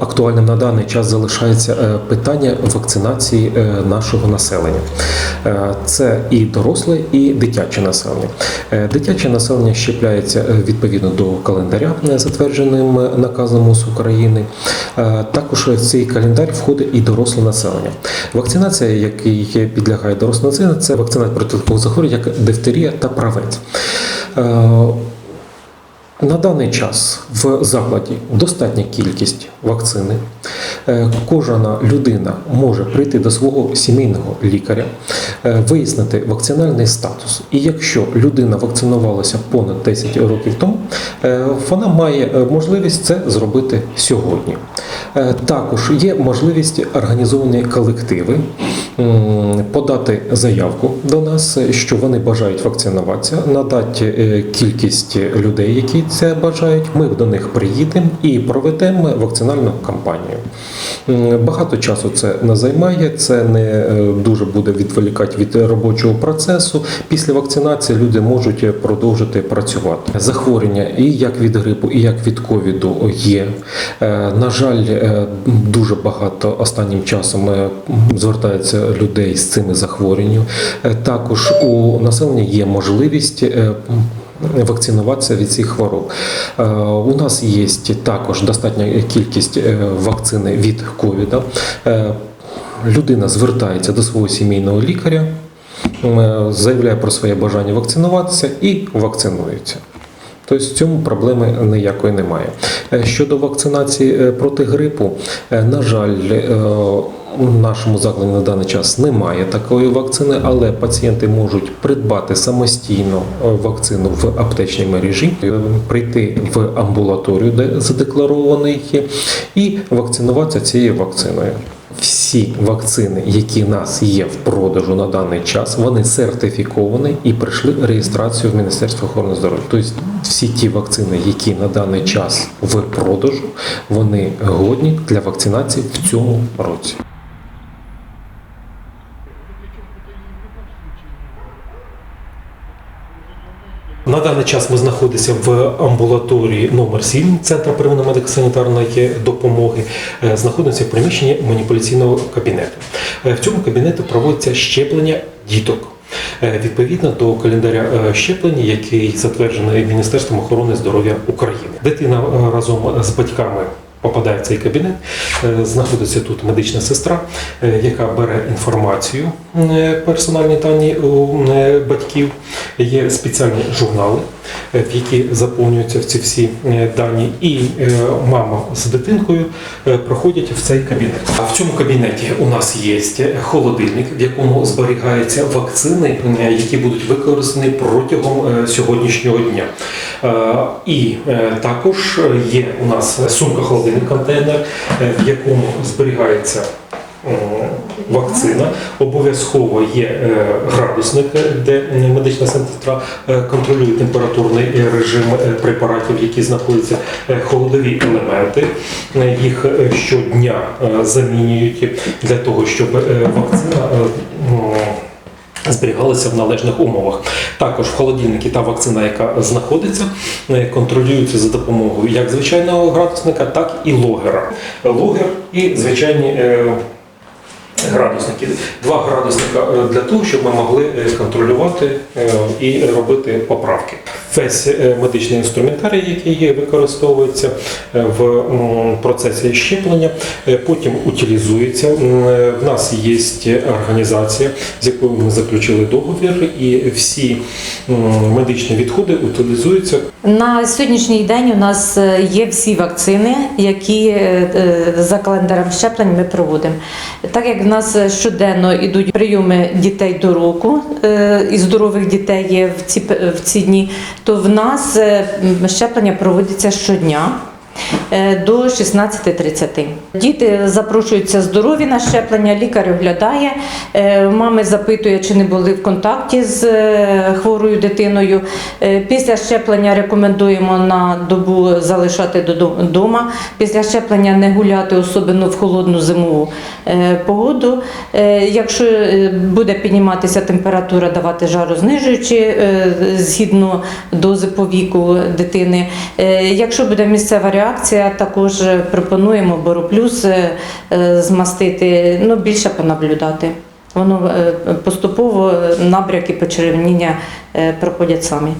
Актуальним на даний час залишається е, питання вакцинації е, нашого населення. Е, Це і доросле, і дитяче населення. Дитяче населення щепляється відповідно до календаря, затвердженим наказом МОЗ України. Також в цей календар входить і доросле населення. Вакцинація, який підлягає доросле населення, це вакцинація проти такого захворювання, як дифтерія та правець. На даний час в закладі достатня кількість вакцини. Е, Кожна людина може прийти до свого сімейного лікаря, е, вияснити вакцинальний статус. І якщо людина вакцинувалася понад 10 років тому, е, вона має можливість це зробити сьогодні. Також є можливість організовані колективи подати заявку до нас, що вони бажають вакцинуватися, надати е, кількість людей, які це бажають. Ми до них приїдемо і проведемо вакцинальну кампанію. Багато часу це не займає, це не е, дуже буде відволікати від робочого процесу. Після вакцинації люди можуть продовжити працювати. Захворювання і як від грипу, і як від ковіду є. Е, На жаль, дуже багато останнім часом звертається людей з цими захворюваннями. Е, Також у населення є можливість. е, Вакцинуватися від цих хвороб. Е, У нас є також достатня кількість вакцини від ковіда. Людина звертається до свого сімейного лікаря, заявляє про своє бажання вакцинуватися і вакцинується. Тобто в цьому проблеми ніякої немає. Щодо вакцинації проти грипу, на жаль, у нашому закладі на даний час немає такої вакцини, але пацієнти можуть придбати самостійно е, вакцину в аптечній мережі, е, прийти в амбулаторію, де задекларований і вакцинуватися цією вакциною. Всі вакцини, які в нас є в продажу на даний час, вони сертифіковані і пройшли реєстрацію в Міністерство охорони здоров'я. Тобто всі ті вакцини, які на даний час в продажу, вони годні для вакцинації в цьому році. На даний час ми знаходимося в амбулаторії номер 7 Центру первинної медико-санітарної допомоги. Е, Знаходимося в приміщенні маніпуляційного кабінету. Е, В цьому кабінеті проводиться щеплення діток. Е, Відповідно до календаря щеплення, який затверджений Міністерством охорони здоров'я України. Дитина разом з батьками попадає в цей кабінет. Е, Знаходиться тут медична сестра, е, яка бере інформацію, е, персональні дані у батьків. Є спеціальні журнали, в які заповнюються ці всі дані, і мама з дитинкою проходять в цей кабінет. А в цьому кабінеті у нас є холодильник, в якому зберігаються вакцини, які будуть використані протягом сьогоднішнього дня. І також є у нас сумка холодильник контейнер, е, в якому зберігається е, вакцина. Обов'язково є е, градусник, де медична сестра контролює температурний режим препаратів, які знаходяться холодові елементи. Їх щодня замінюють для того, щоб вакцина. Е, Зберігалися в належних умовах. Також в холодильнику та вакцина, яка знаходиться, контролюються контролюється за допомогою як звичайного градусника, так і логера. Логер і звичайні е, градусники. Два градусника е, для того, щоб ми могли е, контролювати е, і робити поправки. Весь е, медичний інструментарій, який використовується е, в процесі щеплення, е, потім утилізується. В нас є організація, з якою ми заключили договір, і всі медичні відходи утилізуються На сьогоднішній день у нас є всі вакцини, які за календарем щеплень ми проводимо. Так як в нас щоденно йдуть прийоми дітей до року, і здорових дітей є в ці, в ці дні, то в нас е, щеплення проводяться щодня. Е, До 16.30. Діти запрошуються здорові на щеплення, лікар оглядає, е, мами запитує, чи не були в контакті з е, хворою дитиною. Після щеплення рекомендуємо на добу залишати вдома. Після щеплення не гуляти, особливо в холодну зимову погоду. Якщо буде підніматися температура, давати жарознижуючі згідно дози по віку дитини. Якщо буде місцева реакція, реакція. Також е, пропонуємо Бороплюс е, е, змастити, ну більше понаблюдати. Воно поступово набряки почервоніння проходять самі.